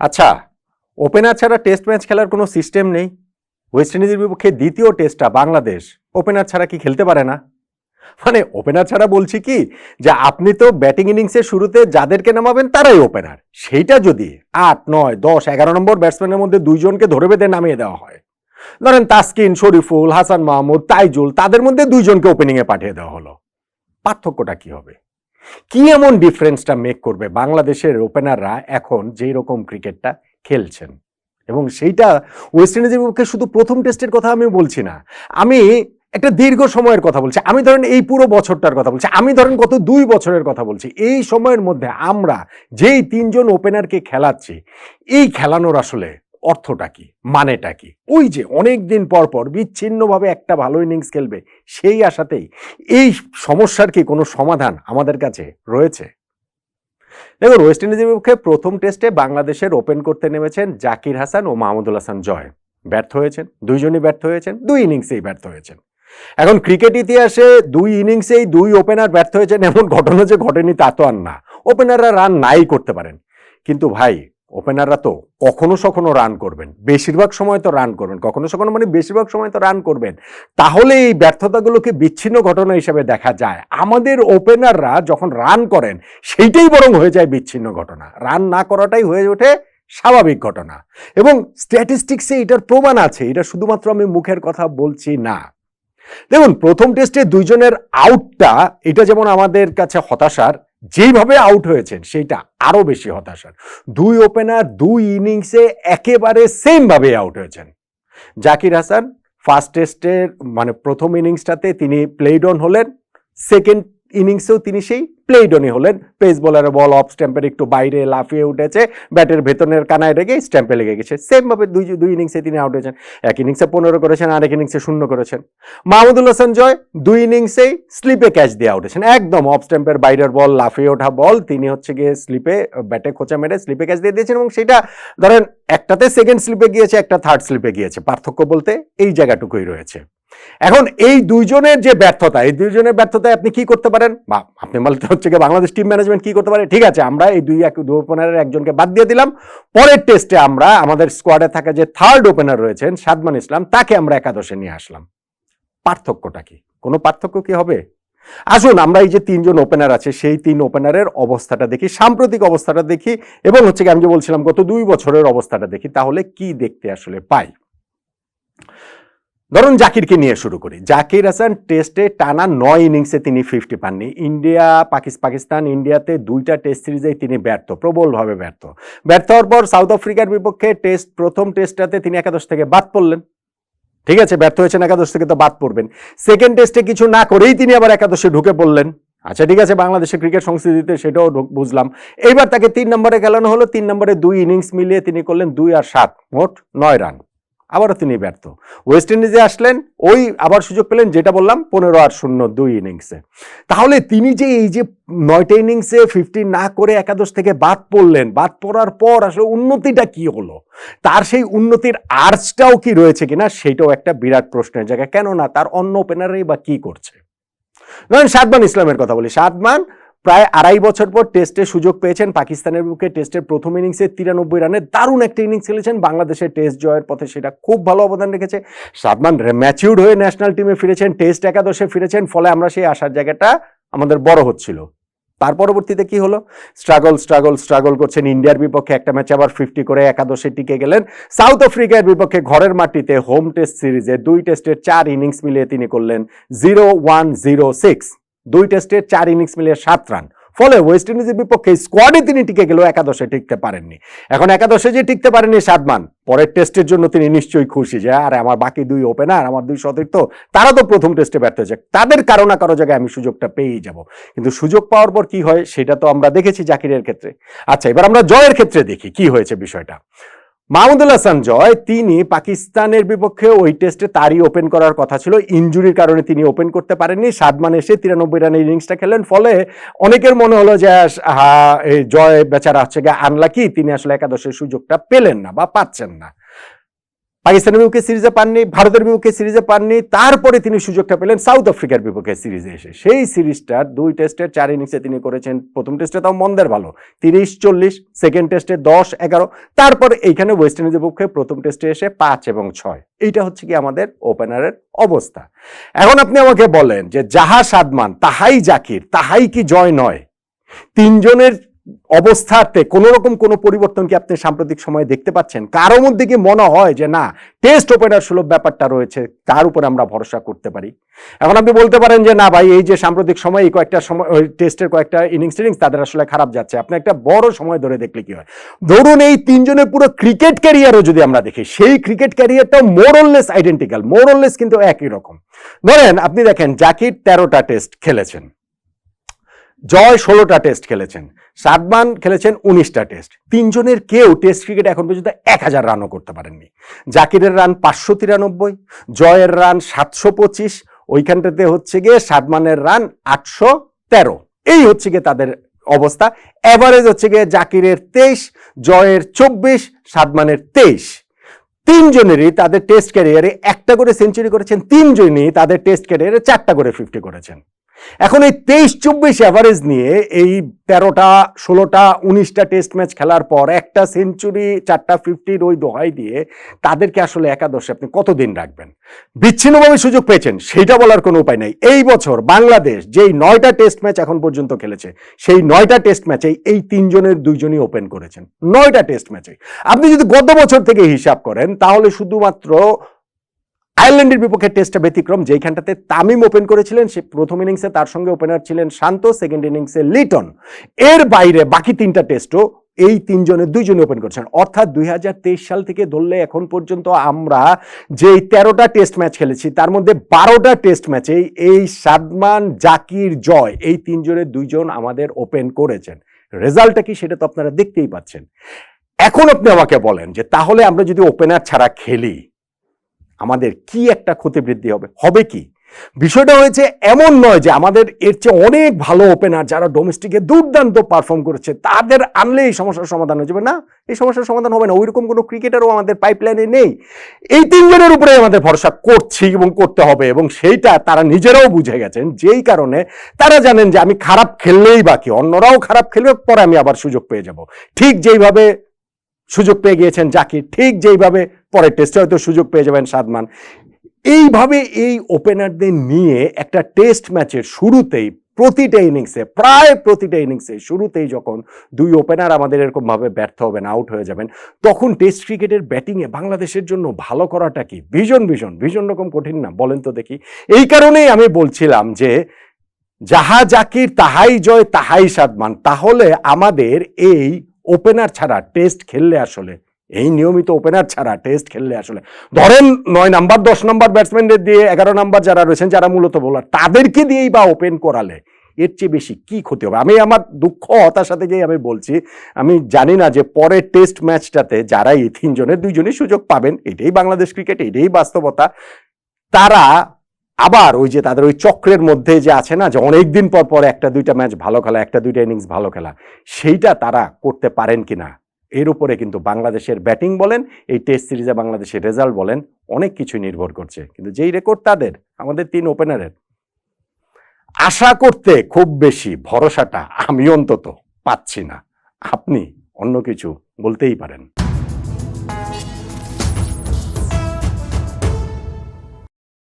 আচ্ছা ওপেনার ছাড়া test match খেলার কোনো সিস্টেম নেই। ওয়েস্ট ইন্ডিজের বিপক্ষে দ্বিতীয় টেস্টটা বাংলাদেশ। ওপেনার ছাড়া কি খেলতে পারে না? মানে ওপেনার ছাড়া বলছি কি যে আপনি তো ব্যাটিং ইনিংসের শুরুতে যাদেরকে নামাবেন তারাই ওপেনার সেইটা যদি আট, নয়, দশ, এগারো নম্বর ব্যাটসম্যানের মধ্যে দুইজনকে ধরে বেঁধে নামিয়ে দেওয়া হয়। ধরেন তাসকিন, শরীফুল, হাসান মাহমুদ, তাইজুল, তাদের মধ্যে দুইজনকে ওপেনিংয়ে পাঠিয়ে দেওয়া হলো। পার্থক্যটা কি হবে? কি এমন ডিফারেন্সটা মেক করবে? বাংলাদেশের ওপেনাররা এখন যেই রকম ক্রিকেটটা খেলছেন। এবং সেইটা ওয়েস্ট ইন্ডিজের পক্ষে শুধু প্রথম টেস্টের কথা আমি বলছি না। আমি একটা দীর্ঘ সময়ের কথা বলছি। আমি ধরেন এই পুরো বছরটার কথা বলছি। আমি ধরেন গত দুই বছরের কথা বলছি। এই সময়ের মধ্যে আমরা যেই তিনজন ওপেনারকে খেলাচ্ছি, এই খেলানোর আসলে অর্থটা কি? মানেটা কি? ওই যে অনেক দিন পর পর বিচ্ছিন্নভাবে একটা ভালো ইনিংস খেলবে, সেই আশাতেই এই সমস্যার কি কোনো সমাধান আমাদের কাছে রয়েছে? দেখুন ওয়েস্ট ইন্ডিজের বিপক্ষে প্রথম টেস্টে বাংলাদেশের ওপেন করতে নেমেছেন জাকির হাসান ও মাহমুদুল হাসান জয়। ব্যর্থ হয়েছেন, দুইজনই ব্যর্থ হয়েছেন, দুই ইনিংসেই ব্যর্থ হয়েছেন। এখন ক্রিকেট ইতিহাসে দুই ইনিংসেই দুই ওপেনার ব্যর্থ হয়েছেন এমন ঘটনা যে ঘটেনি তা তো আর না। ওপেনাররা রান নাই করতে পারেন। কিন্তু ভাই ওপেনাররা তো কখনো সখনো রান করবেন। বেশিরভাগ সময় তো রান করবেন। কখনো সখনো মানে বেশিরভাগ সময় তো রান করবেন। তাহলে এই ব্যর্থতাগুলোকে বিচ্ছিন্ন ঘটনা হিসেবে দেখা যায়। আমাদের ওপেনাররা যখন রান করেন, সেইটাই বরং হয়ে যায় বিচ্ছিন্ন ঘটনা। রান না করাটাই হয়ে ওঠে স্বাভাবিক ঘটনা। এবং স্ট্যাটিস্টিক্সে এটার প্রমাণ আছে। এটা শুধুমাত্র আমি মুখের কথা বলছি না। দেখুন, প্রথম টেস্টে দুইজনের আউটটা এটা যেমন আমাদের কাছে হতাশার যেইভাবে আউট হয়েছেন, সেইটা আরও বেশি হতাশার। দুই ওপেনার দুই ইনিংসে একেবারে সেমভাবে আউট হয়েছেন। জাকির হাসান ফার্স্ট টেস্টের মানে প্রথম ইনিংসটাতে তিনি প্লেড অন হলেন সেকেন্ড ইনিংসেও তিনি সেই প্লেড অনই হলেন। পেস বোলারের বল অফ স্ট্যাম্পের একটু বাইরে লাফিয়ে উঠেছে। ব্যাটের ভেতনের কানায় রেগে স্ট্যাম্পে লেগে গেছে। সেমভাবে দুই দুই ইনিংসে তিনি আউট হয়েছেন। এক ইনিংসে পনেরো করেছেন, আরেক ইনিংসে শূন্য করেছেন। মাহমুদুল হাসান জয় দুই ইনিংসেই স্লিপে ক্যাচ দিয়ে আউট হয়েছেন। একদম অফ স্ট্যাম্পের বাইরের বল লাফিয়ে ওঠা বল তিনি হচ্ছে গিয়ে স্লিপে ব্যাটে খোঁচা মেরে স্লিপে ক্যাচ দিয়ে দিয়েছেন এবং সেটা ধরেন একটাতে সেকেন্ড স্লিপে গিয়েছে, একটা থার্ড স্লিপে গিয়েছে। পার্থক্য বলতে এই জায়গাটুকুই রয়েছে। এখন এই দুইজনের যে ব্যর্থতা, এই দুইজনের ব্যর্থতায় আপনি কি করতে পারেন? বা আপনি বলতে হচ্ছে কি বাংলাদেশ টিম ম্যানেজমেন্ট কি করতে পারে? ঠিক আছে, আমরা এই দুই এক দুই ওপেনারের একজনকে বাদ দিয়ে দিলাম। পরের টেস্টে আমরা আমাদের স্কোয়াডে থাকা যে থার্ড ওপেনার রয়েছেন, সাদমান ইসলাম, তাকে আমরা একাদশে নিয়ে আসলাম। পার্থক্যটা কি? কোনো পার্থক্য কি হবে? আসুন, আমরা এই যে তিনজন ওপেনার আছে, সেই তিন ওপেনারের অবস্থাটা দেখি, সাম্প্রতিক অবস্থাটা দেখি, এবং হচ্ছে কি আমি যে বলছিলাম গত দুই বছরের অবস্থাটা দেখি, তাহলে কি দেখতে আসলে পাই? ধরুন জাকিরকে নিয়ে শুরু করি। জাকির হাসান টেস্টে টানা নয় ইনিংসে তিনি ফিফটি পাননি। ইন্ডিয়া, পাকিস- পাকিস্তান, ইন্ডিয়াতে দুইটা টেস্ট সিরিজেই তিনি ব্যর্থ, প্রবলভাবে ব্যর্থ। ব্যর্থ হওয়ার পর সাউথ আফ্রিকার বিপক্ষে টেস্ট প্রথম টেস্টটাতে তিনি একাদশ থেকে বাদ পড়লেন। ঠিক আছে, ব্যর্থ হয়েছেন, একাদশ থেকে তো বাদ পড়বেন। সেকেন্ড টেস্টে কিছু না করেই তিনি আবার একাদশে ঢুকে পড়লেন। আচ্ছা ঠিক আছে, বাংলাদেশের ক্রিকেট সংস্কৃতিতে সেটাও বুঝলাম। এইবার তাকে তিন নম্বরে খেলানো হলো। তিন নম্বরে দুই ইনিংস মিলিয়ে তিনি করলেন দুই আর সাত, মোট নয় রান আবারও তিনি ব্যর্থ। ওয়েস্ট ইন্ডিজে আসলেন, ওই আবার সুযোগ পেলেন, যেটা বললাম, পনেরো আর শূন্য দুই ইনিংসে তাহলে তিনি যে এই যে নয়টা ইনিংসে ফিফটি না করে একাদশ থেকে বাদ পড়লেন, বাদ পড়ার পর আসলে উন্নতিটা কি হলো? তার সেই উন্নতির আর্চটাও কি রয়েছে কিনা, সেটাও একটা বিরাট প্রশ্নের জায়গা। কেননা তার অন্য ওপেনারই বা কি করছে? ধরেন সাদমান ইসলামের কথা বলি। সাদমান প্রায় আড়াই বছর পর টেস্টে সুযোগ পেয়েছেন। পাকিস্তানের বিপক্ষে টেস্টের প্রথম ইনিংসে তিরানব্বই রানের দারুণ একটা ইনিংস খেলেছেন। বাংলাদেশের টেস্ট জয়ের পথে সেটা খুব ভালো অবদান রেখেছে। সাদমান ম্যাচিউর্ড হয়ে ন্যাশনাল টিমে ফিরেছেন, টেস্ট একাদশে ফিরেছেন। ফলে আমরা সেই আসার জায়গাটা আমাদের বড় হচ্ছিল। তার পরবর্তীতে কি হলো? স্ট্রাগল স্ট্রাগল স্ট্রাগল করছেন ইন্ডিয়ার বিপক্ষে। একটা ম্যাচে আবার ফিফটি করে একাদশে টিকে গেলেন। সাউথ আফ্রিকার বিপক্ষে ঘরের মাটিতে হোম টেস্ট সিরিজে দুই টেস্টের চার ইনিংস মিলিয়ে তিনি করলেন জিরো ওয়ান জিরো সিক্স দুই টেস্টের চার ইনিংস মিলিয়ে সাত রান ফলে ওয়েস্ট ইন্ডিজের বিপক্ষে স্কোয়াডে তিনি টিকে গেলেও একাদশে টিকতে পারেননি। এখন একাদশে যে টিকতে পারেননি সাদমান, পরের টেস্টের জন্য তিনি নিশ্চয়ই খুশি যে, আরে, আমার বাকি দুই ওপেনার আমার দুই সতীর্থ, তারা তো প্রথম টেস্টে ব্যর্থ হয়েছে। তাদের কারও না কারও জায়গায় আমি সুযোগটা পেয়েই যাব। কিন্তু সুযোগ পাওয়ার পর কি হয়, সেটা তো আমরা দেখেছি জাকিরের ক্ষেত্রে। আচ্ছা এবার আমরা জয়ের ক্ষেত্রে দেখি, কি হয়েছে বিষয়টা। মাহমুদুল হাসান জয়, তিনি পাকিস্তানের বিপক্ষে ওই টেস্টে তারই ওপেন করার কথা ছিল। ইঞ্জুরির কারণে তিনি ওপেন করতে পারেননি। সাদমান এসে তিরানব্বই রানের ইনিংসটা খেলেন। ফলে অনেকের মনে হলো যে জয় বেচারা হচ্ছে গিয়ে আনলাকি তিনি আসলে একাদশের সুযোগটা পেলেন না বা পাচ্ছেন না। পাকিস্তানের বিপক্ষে সিরিজে পাননি, ভারতের বিপক্ষে সিরিজে পাননি, তারপরে তিনি সুযোগটা পেলেন সাউথ আফ্রিকার বিপক্ষে সিরিজে এসে। সেই সিরিজটার দুই টেস্টের চার ইনিংসে তিনি করেছেন। প্রথম টেস্টে তাও মন্দের ভালো, তিরিশ, চল্লিশ সেকেন্ড টেস্টে দশ, এগারো, তারপর এইখানে ওয়েস্ট ইন্ডিজের পক্ষে প্রথম টেস্টে এসে পাঁচ এবং ছয়। এইটা হচ্ছে কি আমাদের ওপেনারের অবস্থা। এখন আপনি আমাকে বলেন যে যাহা সাদমান, তাহাই জাকির, তাহাই কি জয় নয়? তিনজনের অবস্থাতে কোনো রকম কোনো পরিবর্তন কি আপনি সাম্প্রতিক সময়ে দেখতে পাচ্ছেন? কারও মধ্যে কি মনে হয় যে না টেস্ট ওপেনার সুলভ ব্যাপারটা রয়েছে, তার উপর আমরা ভরসা করতে পারি? এখন আপনি বলতে পারেন যে না ভাই, এই যে সাম্প্রতিক সময় এই কয়েকটা সময় টেস্টের কয়েকটা ইনিংস টিনিংস তাদের আসলে খারাপ যাচ্ছে। আপনি একটা বড় সময় ধরে দেখলে কি হয়? ধরুন এই তিনজনের পুরো ক্রিকেট ক্যারিয়ারও যদি আমরা দেখি, সেই ক্রিকেট ক্যারিয়ারটাও মোরললেস আইডেন্টিক্যাল মোরললেস কিন্তু একই রকম। ধরেন আপনি দেখেন, জাকির তেরোটা টেস্ট খেলেছেন, জয় ষোলোটা টেস্ট খেলেছেন সাদমান খেলেছেন উনিশটা টেস্ট। তিনজনের কেউ টেস্ট ক্রিকেট এখন পর্যন্ত এক হাজার রানও করতে পারেননি। জাকিরের রান পাঁচশো তিরানব্বই, জয়ের রান সাতশো পঁচিশ, ওইখানটাতে হচ্ছে গিয়ে সাদমানের রান আটশো তেরো। এই হচ্ছে গিয়ে তাদের অবস্থা। এভারেজ হচ্ছে গিয়ে জাকিরের তেইশ, জয়ের চব্বিশ সাদমানের তেইশ। তিনজনেরই তাদের টেস্ট ক্যারিয়ারে একটা করে সেঞ্চুরি করেছেন, তিনজনই তাদের টেস্ট ক্যারিয়ারে চারটা করে ফিফটি করেছেন। এখন এই তেইশ চব্বিশ অ্যাভারেজ নিয়ে এই তেরোটা, ষোলোটা, উনিশটা টেস্ট ম্যাচ খেলার পর একটা সেঞ্চুরি চারটা ফিফটির ওই দোহাই দিয়ে তাদেরকে আসলে একাদশে আপনি কতদিন রাখবেন? বিচ্ছিন্নভাবে সুযোগ পেয়েছেন সেটা বলার কোনো উপায় নেই। এই বছর বাংলাদেশ যেই নয়টা টেস্ট ম্যাচ এখন পর্যন্ত খেলেছে, সেই নয়টা টেস্ট ম্যাচে এই তিনজনের দুইজনই ওপেন করেছেন। নয়টা টেস্ট ম্যাচে আপনি যদি গত বছর থেকে হিসাব করেন, তাহলে শুধুমাত্র আয়ারল্যান্ডের বিপক্ষে টেস্টটা ব্যতিক্রম, যেইখানটাতে তামিম ওপেন করেছিলেন, সে প্রথম ইনিংসে তার সঙ্গে ওপেনার ছিলেন শান্ত সেকেন্ড ইনিংসে লিটন। এর বাইরে বাকি তিনটা টেস্টও এই তিনজনের দুইজনে ওপেন করেছেন। অর্থাৎ দুই হাজার তেইশ সাল থেকে ধরলে এখন পর্যন্ত আমরা যে তেরোটা টেস্ট ম্যাচ খেলেছি, তার মধ্যে বারোটা টেস্ট ম্যাচে এই সাদমান জাকির জয়, এই তিনজনের দুইজন আমাদের ওপেন করেছেন। রেজাল্টটা কি সেটা তো আপনারা দেখতেই পাচ্ছেন। এখন আপনি আমাকে বলেন যে তাহলে আমরা যদি ওপেনার ছাড়া খেলি আমাদের কি একটা ক্ষতি বৃদ্ধি হবে? হবে কি? বিষয়টা হয়েছে এমন নয় যে আমাদের এর চেয়ে অনেক ভালো ওপেনার যারা ডোমেস্টিকে দুর্দান্ত পারফর্ম করেছে, তাদের আনলে এই সমস্যার সমাধান হয়ে যাবে। না, এই সমস্যার সমাধান হবে না। ওইরকম কোনো ক্রিকেটারও আমাদের পাইপলাইনে নেই। এই তিনজনের উপরে আমাদের ভরসা করছি এবং করতে হবে এবং সেইটা তারা নিজেরাও বুঝে গেছেন। যেই কারণে তারা জানেন যে আমি খারাপ খেললেই বাকি, অন্যরাও খারাপ খেলবে, পরে আমি আবার সুযোগ পেয়ে যাব। ঠিক যেইভাবে সুযোগ পেয়ে গিয়েছেন জাকির। ঠিক যেইভাবে পরের টেস্টে হয়তো সুযোগ পেয়ে যাবেন সাদমান। এইভাবে এই ওপেনারদের নিয়ে একটা টেস্ট ম্যাচের শুরুতেই, প্রতিটা ইনিংসে প্রায় প্রতিটা ইনিংসে শুরুতেই যখন দুই ওপেনার আমাদের এরকমভাবে ব্যর্থ হবেন আউট হয়ে যাবেন, তখন টেস্ট ক্রিকেটের ব্যাটিংয়ে বাংলাদেশের জন্য ভালো করাটা কি? ভীষণ ভীষণ ভীষণ রকম কঠিন না? বলেন তো দেখি। এই কারণেই আমি বলছিলাম যে, যাহা জাকির, তাহাই জয়, তাহাই সাদমান, তাহলে আমাদের এই ওপেনার ছাড়া টেস্ট খেললে আসলে, এই নিয়মিত ওপেনার ছাড়া টেস্ট খেললে আসলে। ধরেন নয় নাম্বার দশ নাম্বার ব্যাটসম্যানদের দিয়ে এগারো নাম্বার যারা রয়েছেন, যারা মূলত বোলার তাদেরকে দিয়েই বা ওপেন করালে এর চেয়ে বেশি কি ক্ষতি হবে? আমি আমার দুঃখ, হতাশা থেকেই আমি বলছি, আমি জানি না যে পরের টেস্ট ম্যাচটাতে যারা এই তিনজনের দুইজনই সুযোগ পাবেন, এটাই বাংলাদেশ ক্রিকেট এটাই বাস্তবতা, তারা আবার ওই যে তাদের ওই চক্রের মধ্যে যে আছে না, যে অনেক দিন পর পর একটা দুইটা ম্যাচ ভালো খেলা, একটা দুইটা ইনিংস ভালো খেলা, সেইটা তারা করতে পারেন কিনা? এর উপরে কিন্তু বাংলাদেশের ব্যাটিং বলেন, এই টেস্ট সিরিজে বাংলাদেশের রেজাল্ট বলেন, অনেক কিছু নির্ভর করছে। কিন্তু যেই রেকর্ড তাদের, আমাদের তিন ওপেনারের। আশা করতে খুব বেশি ভরসাটা আমি অন্তত পাচ্ছি না। আপনি অন্য কিছু বলতেই পারেন।